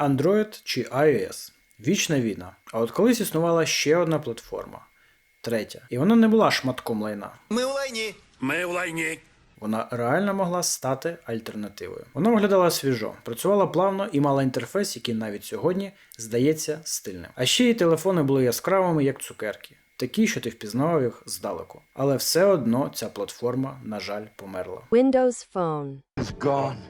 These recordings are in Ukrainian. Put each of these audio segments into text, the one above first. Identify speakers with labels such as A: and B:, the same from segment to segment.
A: Android чи iOS. Вічна війна. А от колись існувала ще одна платформа. Третя. І вона не була шматком лайна.
B: Ми у лайні.
C: Ми в лайні.
A: Вона реально могла стати альтернативою. Вона виглядала свіжо, працювала плавно і мала інтерфейс, який навіть сьогодні здається стильним. А ще й телефони були яскравими, як цукерки, такі, що ти впізнавав їх здалеку. Але все одно ця платформа, на жаль, померла.
D: Windows Phone.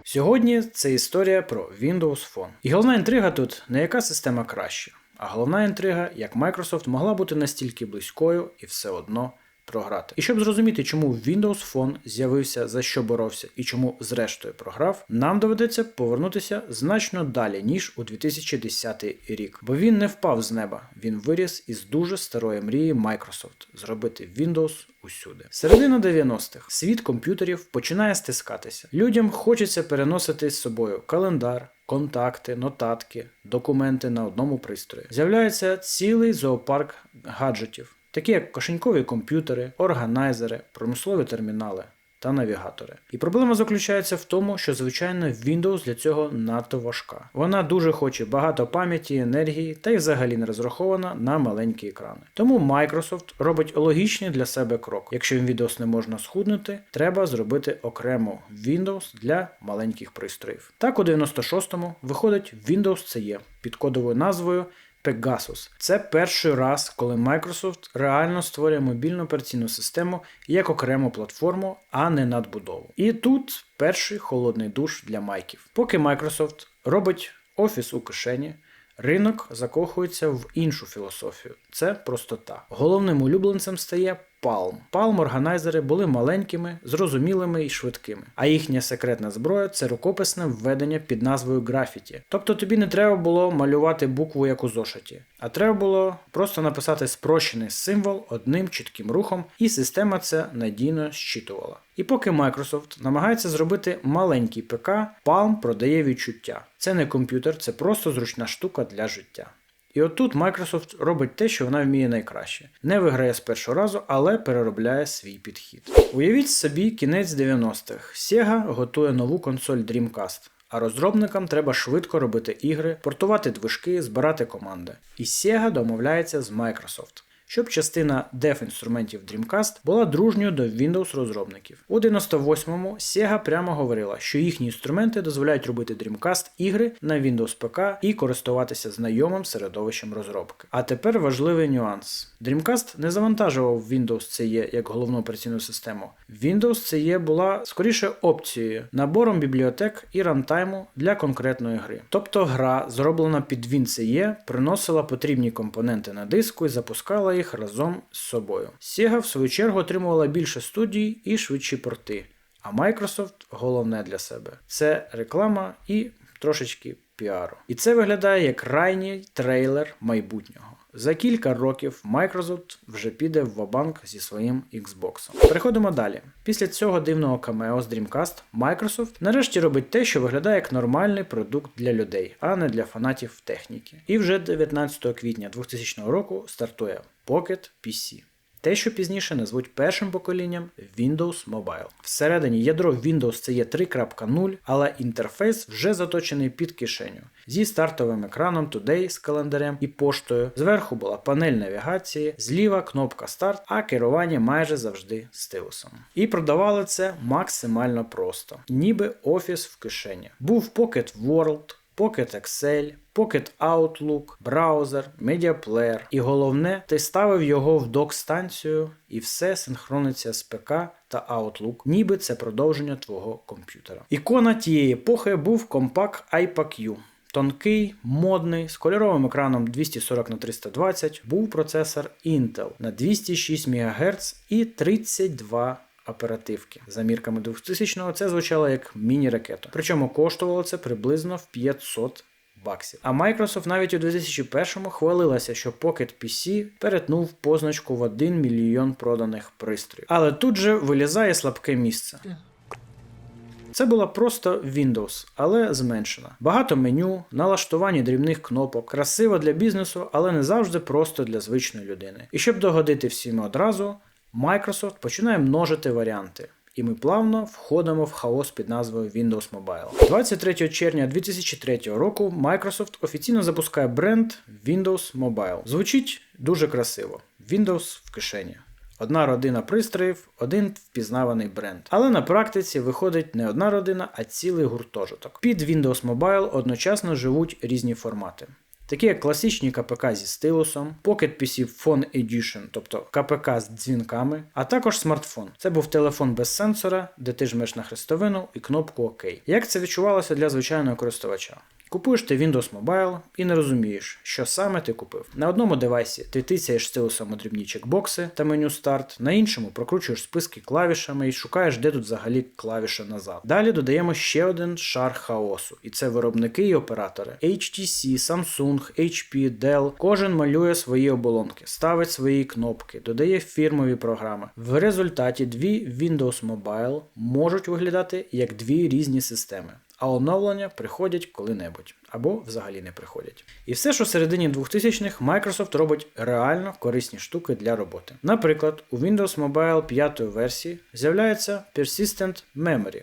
A: Сьогодні це історія про Windows Phone. І головна інтрига тут не яка система краще, а головна інтрига, як Microsoft могла бути настільки близькою і все одно програти. І щоб зрозуміти, чому Windows Phone з'явився, за що боровся і чому зрештою програв, нам доведеться повернутися значно далі, ніж у 2010 рік. Бо він не впав з неба, він виріс із дуже старої мрії Microsoft зробити Windows усюди. Середина 90-х світ комп'ютерів починає стискатися. Людям хочеться переносити з собою календар. Контакти, нотатки, документи на одному пристрої. З'являється цілий зоопарк гаджетів, такі як кошенькові комп'ютери, органайзери, промислові термінали та навігатори. І проблема заключається в тому, що звичайно Windows для цього надто важка. Вона дуже хоче багато пам'яті, енергії та й взагалі не розрахована на маленькі екрани. Тому Microsoft робить логічний для себе крок. Якщо Windows не можна схуднути, треба зробити окремо Windows для маленьких пристроїв. Так у 96-му виходить Windows CE під кодовою назвою Pegasus. Це перший раз, коли Microsoft реально створює мобільну операційну систему як окрему платформу, а не надбудову. І тут перший холодний душ для майків. Поки Microsoft робить офіс у кишені. Ринок закохується в іншу філософію це простота. Головним улюбленцем стає Palm. Palm органайзери були маленькими, зрозумілими і швидкими, а їхня секретна зброя це рукописне введення під назвою графіті. Тобто тобі не треба було малювати букву як у зошиті, а треба було просто написати спрощений символ одним чітким рухом, і система це надійно щитувала. І поки Microsoft намагається зробити маленький ПК, Palm продає відчуття. Це не комп'ютер, це просто зручна штука для життя. І отут Microsoft робить те, що вона вміє найкраще. Не виграє з першого разу, але переробляє свій підхід. Уявіть собі кінець 90-х. Sega готує нову консоль Dreamcast. А розробникам треба швидко робити ігри, портувати движки, збирати команди. І Sega домовляється з Microsoft щоб частина деф-інструментів Dreamcast була дружньою до Windows розробників. У 98-му Sega прямо говорила, що їхні інструменти дозволяють робити Dreamcast ігри на Windows ПК і користуватися знайомим середовищем розробки. А тепер важливий нюанс. Dreamcast не завантажував Windows CE як головну операційну систему. Windows CE була скоріше опцією, набором бібліотек і рантайму для конкретної гри. Тобто гра, зроблена під WinCE, приносила потрібні компоненти на диску і запускала їх разом з собою. Sega, в свою чергу, отримувала більше студій і швидші порти. А Microsoft головне для себе це реклама і трошечки піару. І це виглядає як крайній трейлер майбутнього. За кілька років Microsoft вже піде в вабанк зі своїм Xbox. Переходимо далі. Після цього дивного камео з Dreamcast Microsoft нарешті робить те, що виглядає як нормальний продукт для людей, а не для фанатів техніки. І вже 19 квітня 2000 року стартує Pocket PC. Те, що пізніше назвуть першим поколінням Windows Mobile. Всередині ядро Windows це є 3.0, але інтерфейс вже заточений під кишеню. Зі стартовим екраном Today з календарем і поштою. Зверху була панель навігації, зліва кнопка старт, а керування майже завжди стилусом. І продавали це максимально просто, ніби офіс в кишені. Був Pocket World. Pocket Excel, Pocket Outlook, браузер, медіаплеєр. І головне, ти ставив його в док-станцію і все синхрониться з ПК та Outlook, ніби це продовження твого комп'ютера. Ікона тієї епохи був компакт iPAQ. Тонкий, модний, з кольоровим екраном 240 на 320 був процесор Intel на 206 МГц і 32 оперативки. За мірками 2000-го це звучало як міні-ракета. Причому коштувало це приблизно в 500 баксів. А Microsoft навіть у 2001-му хвалилася, що Pocket PC перетнув позначку в 1 мільйон проданих пристроїв. Але тут же вилізає слабке місце. Це була просто Windows, але зменшена. Багато меню, налаштування дрібних кнопок, красиво для бізнесу, але не завжди просто для звичної людини. І щоб догодити всім одразу, Microsoft починає множити варіанти. І ми плавно входимо в хаос під назвою Windows Mobile. 23 червня 2003 року Microsoft офіційно запускає бренд Windows Mobile. Звучить дуже красиво. Windows в кишені. Одна родина пристроїв, один впізнаваний бренд. Але на практиці виходить не одна родина, а цілий гуртожиток. Під Windows Mobile одночасно живуть різні формати. Такі як класичні КПК зі стилусом, Pocket PC Phone Edition, тобто КПК з дзвінками, а також смартфон. Це був телефон без сенсора, де ти жмеш на хрестовину і кнопку ОК. Як це відчувалося для звичайного користувача? Купуєш ти Windows Mobile і не розумієш, що саме ти купив. На одному девайсі ти тицяєш стилусом у дрібні чекбокси та меню старт, на іншому прокручуєш списки клавішами і шукаєш, де тут взагалі клавіша назад. Далі додаємо ще один шар хаосу, і це виробники і оператори. HTC, Samsung, HP, Dell. Кожен малює свої оболонки, ставить свої кнопки, додає фірмові програми. В результаті дві Windows Mobile можуть виглядати як дві різні системи а оновлення приходять коли-небудь або взагалі не приходять. І все, що середині 2000-х Microsoft робить реально корисні штуки для роботи. Наприклад, у Windows Mobile 5 версії з'являється Persistent Memory.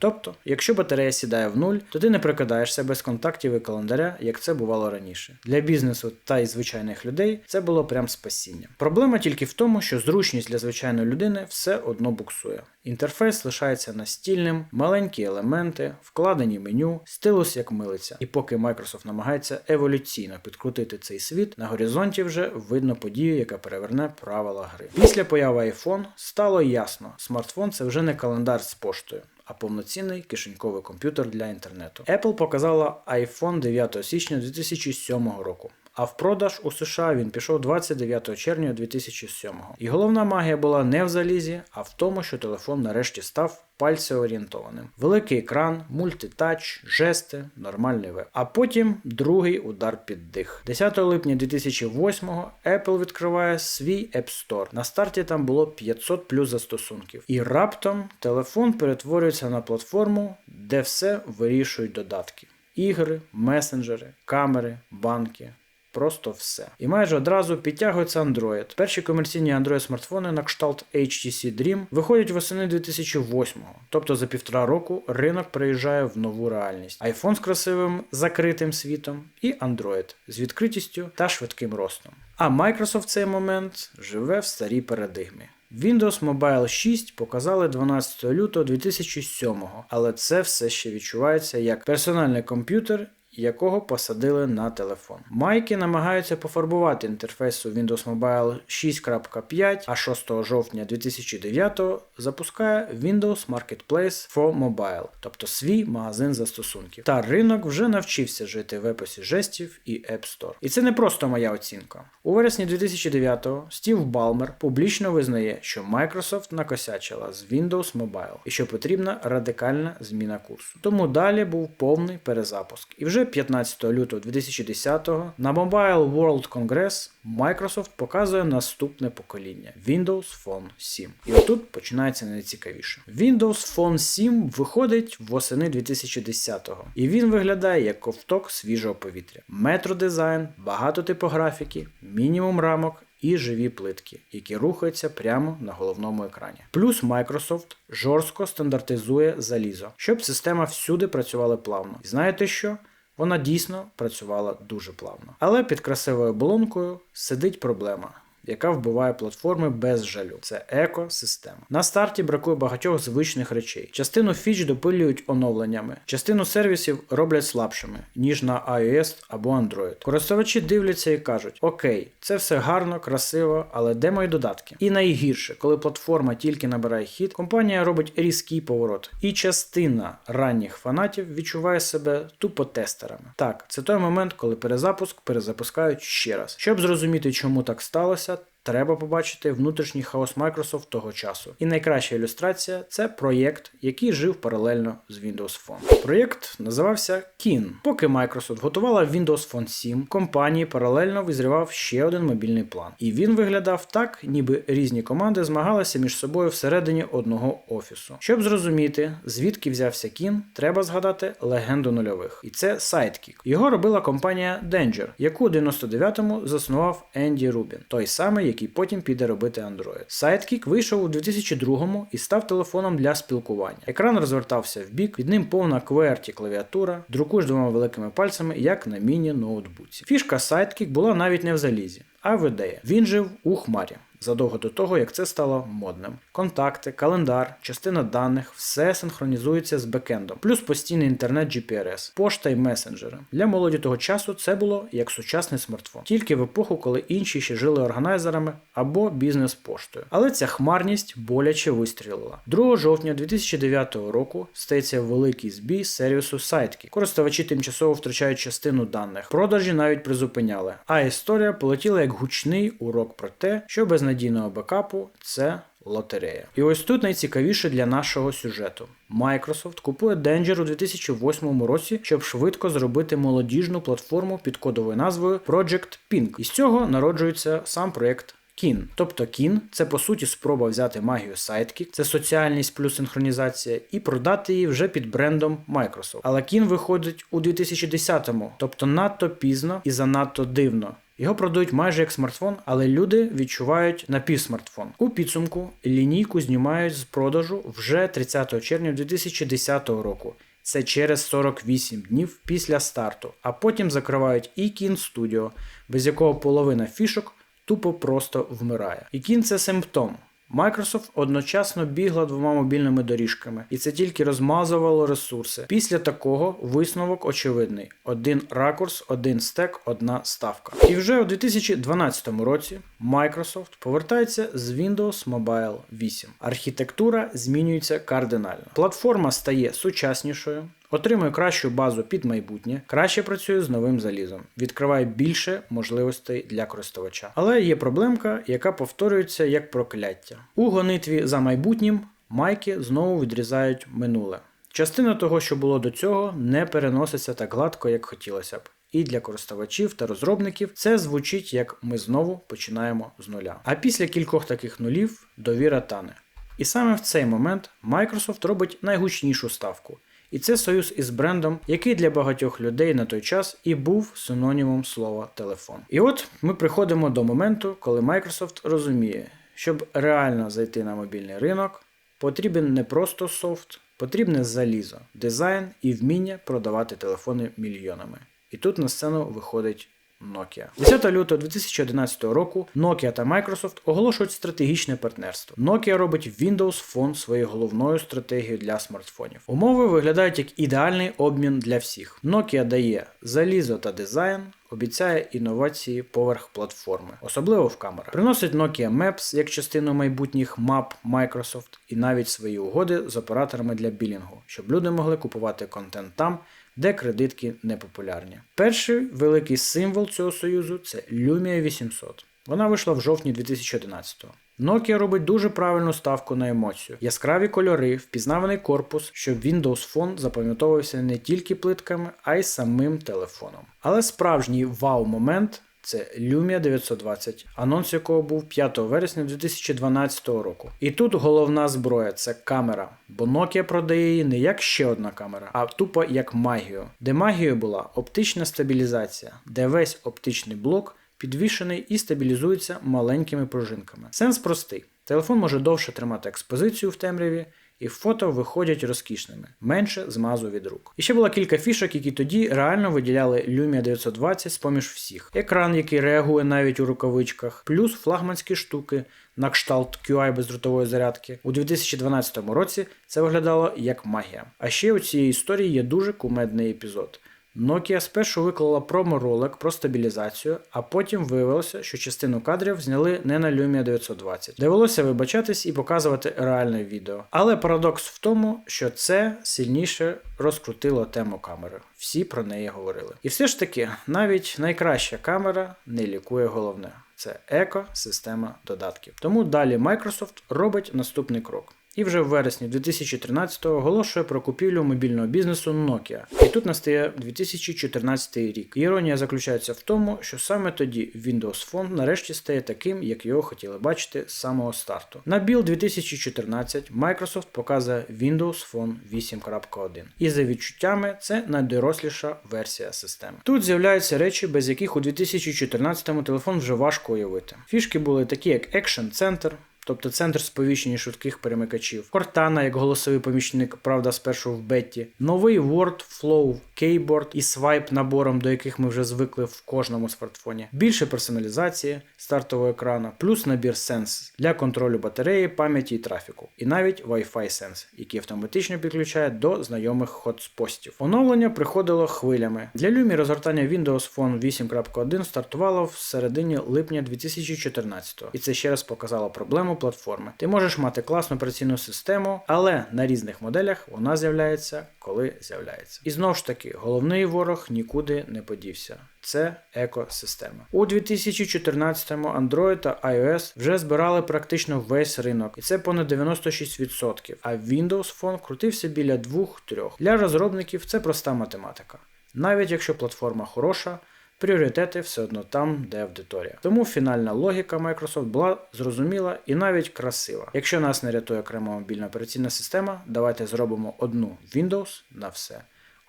A: Тобто, якщо батарея сідає в нуль, то ти не прикидаєшся без контактів і календаря, як це бувало раніше. Для бізнесу та й звичайних людей це було прям спасіння. Проблема тільки в тому, що зручність для звичайної людини все одно буксує. Інтерфейс лишається настільним, маленькі елементи, вкладені меню, стилус як милиця. І поки Microsoft намагається еволюційно підкрутити цей світ, на горизонті вже видно подію, яка переверне правила гри. Після появи iPhone стало ясно, смартфон це вже не календар з поштою а повноцінний кишеньковий комп'ютер для інтернету. Apple показала iPhone 9 січня 2007 року. А в продаж у США він пішов 29 червня 2007-го. І головна магія була не в залізі, а в тому, що телефон нарешті став пальцеорієнтованим. Великий екран, мультитач, жести, нормальний веб. А потім другий удар під дих. 10 липня 2008-го Apple відкриває свій App Store. На старті там було 500 плюс застосунків. І раптом телефон перетворюється на платформу, де все вирішують додатки. Ігри, месенджери, камери, банки просто все. І майже одразу підтягується Android. Перші комерційні Android смартфони на кшталт HTC Dream виходять восени 2008-го, тобто за півтора року ринок переїжджає в нову реальність. iPhone з красивим закритим світом і Android з відкритістю та швидким ростом. А Microsoft в цей момент живе в старій парадигмі. Windows Mobile 6 показали 12 лютого 2007 але це все ще відчувається як персональний комп'ютер якого посадили на телефон. Майки намагаються пофарбувати інтерфейс у Windows Mobile 6.5, а 6 жовтня 2009 запускає Windows Marketplace for Mobile, тобто свій магазин застосунків. Та ринок вже навчився жити в епосі жестів і App Store. І це не просто моя оцінка. У вересні 2009-го Стів Балмер публічно визнає, що Microsoft накосячила з Windows Mobile і що потрібна радикальна зміна курсу. Тому далі був повний перезапуск. І вже 15 лютого 2010-го на Mobile World Congress Microsoft показує наступне покоління Windows Phone 7. І отут починається найцікавіше. Windows Phone 7 виходить восени 2010-го, і він виглядає як ковток свіжого повітря. Метро дизайн, багато типографіки, мінімум рамок. І живі плитки, які рухаються прямо на головному екрані. Плюс Microsoft жорстко стандартизує залізо, щоб система всюди працювала плавно. І знаєте що? Вона дійсно працювала дуже плавно. Але під красивою оболонкою сидить проблема яка вбиває платформи без жалю. Це екосистема. На старті бракує багатьох звичних речей. Частину фіч допилюють оновленнями, частину сервісів роблять слабшими, ніж на iOS або Android. Користувачі дивляться і кажуть: Окей, це все гарно, красиво, але де мої додатки? І найгірше, коли платформа тільки набирає хід, компанія робить різкий поворот. І частина ранніх фанатів відчуває себе тупо тестерами. Так, це той момент, коли перезапуск перезапускають ще раз. Щоб зрозуміти, чому так сталося, Треба побачити внутрішній хаос Microsoft того часу. І найкраща ілюстрація це проєкт, який жив паралельно з Windows Phone. Проєкт називався Keen. Поки Microsoft готувала Windows Phone 7, компанії паралельно визрівав ще один мобільний план. І він виглядав так, ніби різні команди змагалися між собою всередині одного офісу. Щоб зрозуміти, звідки взявся Keen, треба згадати легенду нульових. І це Sidekick. Його робила компанія Danger, яку у 99-му заснував Енді Рубін, той самий, який потім піде робити Android. Sidekick вийшов у 2002 і став телефоном для спілкування. Екран розвертався в бік, під ним повна QWERTY клавіатура, друкуєш двома великими пальцями, як на міні-ноутбуці. Фішка Sidekick була навіть не в залізі, а в ідеї. Він жив у хмарі задовго до того, як це стало модним. Контакти, календар, частина даних, все синхронізується з бекендом, плюс постійний інтернет GPRS, пошта і месенджери. Для молоді того часу це було як сучасний смартфон, тільки в епоху, коли інші ще жили органайзерами або бізнес-поштою. Але ця хмарність боляче вистрілила. 2 жовтня 2009 року стається великий збій сервісу Sidekick. Користувачі тимчасово втрачають частину даних. Продажі навіть призупиняли. А історія полетіла як гучний урок про те, що без надійного бекапу це лотерея. І ось тут найцікавіше для нашого сюжету. Microsoft купує Danger у 2008 році, щоб швидко зробити молодіжну платформу під кодовою назвою Project Pink. І з цього народжується сам проєкт. Кін, тобто кін, це по суті спроба взяти магію Sidekick, це соціальність плюс синхронізація, і продати її вже під брендом Microsoft. Але кін виходить у 2010-му, тобто надто пізно і занадто дивно. Його продають майже як смартфон, але люди відчувають напівсмартфон. У підсумку лінійку знімають з продажу вже 30 червня 2010 року. Це через 48 днів після старту, а потім закривають і Кін Studio, без якого половина фішок тупо просто вмирає. І кін – це симптом. Microsoft одночасно бігла двома мобільними доріжками, і це тільки розмазувало ресурси. Після такого висновок очевидний: один ракурс, один стек, одна ставка. І вже у 2012 році Microsoft повертається з Windows Mobile 8. Архітектура змінюється кардинально. Платформа стає сучаснішою. Отримує кращу базу під майбутнє, краще працює з новим залізом, відкриває більше можливостей для користувача. Але є проблемка, яка повторюється як прокляття. У гонитві за майбутнім майки знову відрізають минуле. Частина того, що було до цього, не переноситься так гладко, як хотілося б. І для користувачів та розробників це звучить як ми знову починаємо з нуля. А після кількох таких нулів довіра тане. І саме в цей момент Microsoft робить найгучнішу ставку. І це союз із брендом, який для багатьох людей на той час і був синонімом слова телефон. І от ми приходимо до моменту, коли Microsoft розуміє, щоб реально зайти на мобільний ринок, потрібен не просто софт, потрібне залізо, дизайн і вміння продавати телефони мільйонами. І тут на сцену виходить Nokia. 10 лютого 2011 року Nokia та Microsoft оголошують стратегічне партнерство. Nokia робить Windows Phone своєю головною стратегією для смартфонів. Умови виглядають як ідеальний обмін для всіх. Nokia дає залізо та дизайн. Обіцяє інновації поверх платформи, особливо в камерах. Приносить Nokia Maps як частину майбутніх мап Microsoft і навіть свої угоди з операторами для білінгу, щоб люди могли купувати контент там, де кредитки не популярні. Перший великий символ цього союзу це Lumia 800. Вона вийшла в жовтні 2011-го. Nokia робить дуже правильну ставку на емоцію. Яскраві кольори, впізнаваний корпус, щоб Windows Phone запам'ятовувався не тільки плитками, а й самим телефоном. Але справжній вау-момент це Lumia 920, анонс якого був 5 вересня 2012 року. І тут головна зброя це камера, бо Nokia продає її не як ще одна камера, а тупо як магію, де магією була оптична стабілізація, де весь оптичний блок підвішений і стабілізується маленькими пружинками. Сенс простий: телефон може довше тримати експозицію в темряві. І фото виходять розкішними, менше змазу від рук. І ще було кілька фішок, які тоді реально виділяли Lumia 920 з поміж всіх. Екран, який реагує навіть у рукавичках, плюс флагманські штуки на кшталт QI бездротової зарядки. У 2012 році це виглядало як магія. А ще у цій історії є дуже кумедний епізод. Nokia спершу виклала промо-ролик про стабілізацію, а потім виявилося, що частину кадрів зняли не на Lumia 920. Довелося вибачатись і показувати реальне відео. Але парадокс в тому, що це сильніше розкрутило тему камери. Всі про неї говорили. І все ж таки, навіть найкраща камера не лікує головне. Це еко-система додатків. Тому далі Microsoft робить наступний крок. І вже в вересні 2013-го оголошує про купівлю мобільного бізнесу Nokia. І тут настає 2014 рік. Іронія заключається в тому, що саме тоді Windows Phone нарешті стає таким, як його хотіли бачити з самого старту. На Build 2014 Microsoft показує Windows Phone 8.1. І за відчуттями це найдоросліша версія системи. Тут з'являються речі, без яких у 2014-му телефон вже важко уявити. Фішки були такі, як Action Center, тобто центр сповіщення швидких перемикачів, Cortana як голосовий помічник, правда, спершу в бетті, новий Word Flow Keyboard і Swipe набором, до яких ми вже звикли в кожному смартфоні, більше персоналізації стартового екрану, плюс набір Sense для контролю батареї, пам'яті і трафіку, і навіть Wi-Fi Sense, який автоматично підключає до знайомих хотспостів. Оновлення приходило хвилями. Для Lumia розгортання Windows Phone 8.1 стартувало в середині липня 2014 і це ще раз показало проблему платформи. Ти можеш мати класну операційну систему, але на різних моделях вона з'являється, коли з'являється. І знову ж таки, головний ворог нікуди не подівся. Це екосистема. У 2014-му Android та iOS вже збирали практично весь ринок, і це понад 96%. А Windows Phone крутився біля 2-3. Для розробників це проста математика. Навіть якщо платформа хороша, пріоритети все одно там, де аудиторія. Тому фінальна логіка Microsoft була зрозуміла і навіть красива. Якщо нас не рятує окрема мобільна операційна система, давайте зробимо одну Windows на все.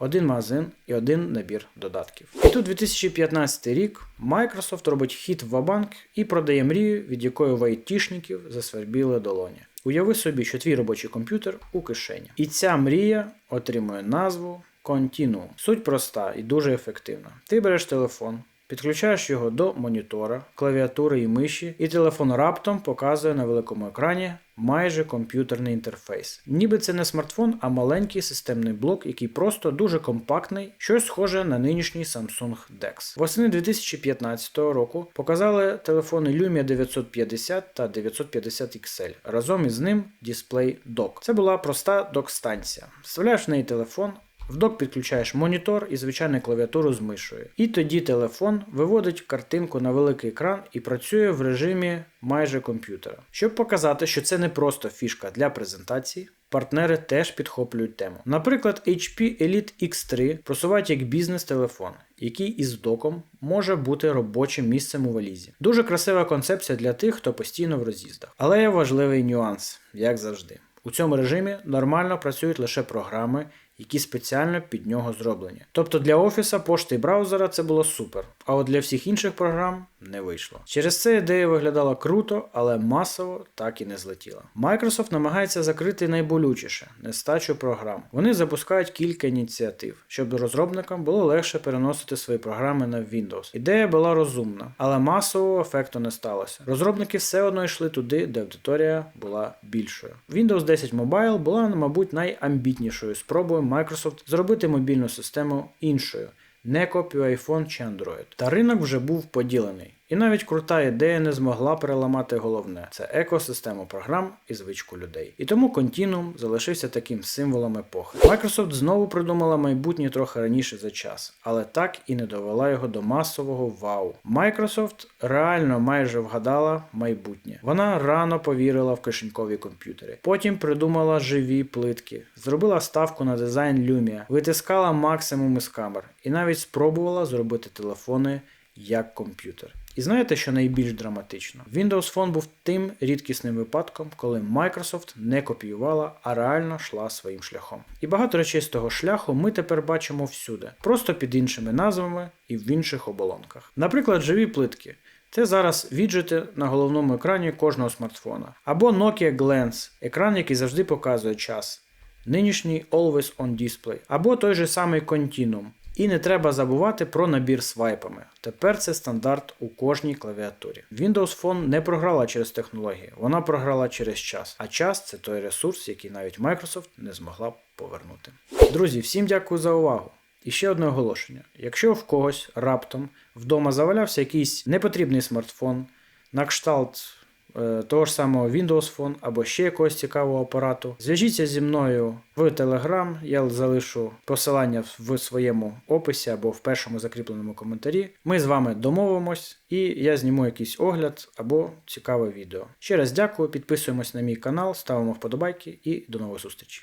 A: Один магазин і один набір додатків. І тут 2015 рік Microsoft робить хід в Вабанк і продає мрію, від якої в айтішників засвербіли долоні. Уяви собі, що твій робочий комп'ютер у кишені. І ця мрія отримує назву Continuum. Суть проста і дуже ефективна. Ти береш телефон, підключаєш його до монітора, клавіатури і миші, і телефон раптом показує на великому екрані майже комп'ютерний інтерфейс. Ніби це не смартфон, а маленький системний блок, який просто дуже компактний, щось схоже на нинішній Samsung DeX. Восени 2015 року показали телефони Lumia 950 та 950 XL. Разом із ним дисплей Dock. Це була проста док-станція. Вставляєш в неї телефон. В док підключаєш монітор і звичайну клавіатуру з мишою. І тоді телефон виводить картинку на великий екран і працює в режимі майже комп'ютера. Щоб показати, що це не просто фішка для презентації, партнери теж підхоплюють тему. Наприклад, HP Elite X3 просувають як бізнес-телефон, який із доком може бути робочим місцем у валізі. Дуже красива концепція для тих, хто постійно в роз'їздах. Але є важливий нюанс, як завжди. У цьому режимі нормально працюють лише програми, які спеціально під нього зроблені. Тобто для офіса, пошти і браузера це було супер, а от для всіх інших програм не вийшло. Через це ідея виглядала круто, але масово так і не злетіла. Microsoft намагається закрити найболючіше нестачу програм. Вони запускають кілька ініціатив, щоб розробникам було легше переносити свої програми на Windows. Ідея була розумна, але масового ефекту не сталося. Розробники все одно йшли туди, де аудиторія була більшою. Windows 10 Mobile була, мабуть, найамбітнішою спробою Microsoft зробити мобільну систему іншою, не копію iPhone чи Android. Та ринок вже був поділений. І навіть крута ідея не змогла переламати головне це екосистему програм і звичку людей. І тому Continuum залишився таким символом епохи. Microsoft знову придумала майбутнє трохи раніше за час, але так і не довела його до масового вау. Microsoft реально майже вгадала майбутнє. Вона рано повірила в кишенькові комп'ютери. Потім придумала живі плитки, зробила ставку на дизайн Lumia, витискала максимум із камер і навіть спробувала зробити телефони як комп'ютер. І знаєте, що найбільш драматично? Windows Phone був тим рідкісним випадком, коли Microsoft не копіювала, а реально йшла своїм шляхом. І багато речей з того шляху ми тепер бачимо всюди, просто під іншими назвами і в інших оболонках. Наприклад, живі плитки. Це зараз віджити на головному екрані кожного смартфона. Або Nokia Glance, екран, який завжди показує час. Нинішній Always On Display, або той же самий Continuum. І не треба забувати про набір свайпами. Тепер це стандарт у кожній клавіатурі. Windows Phone не програла через технології, вона програла через час. А час це той ресурс, який навіть Microsoft не змогла повернути. Друзі, всім дякую за увагу. І ще одне оголошення: якщо в когось раптом вдома завалявся якийсь непотрібний смартфон, на кшталт того ж самого Windows Phone або ще якогось цікавого апарату, зв'яжіться зі мною в Telegram. Я залишу посилання в своєму описі або в першому закріпленому коментарі. Ми з вами домовимось, і я зніму якийсь огляд або цікаве відео. Ще раз дякую, підписуємось на мій канал, ставимо вподобайки і до нових зустрічей.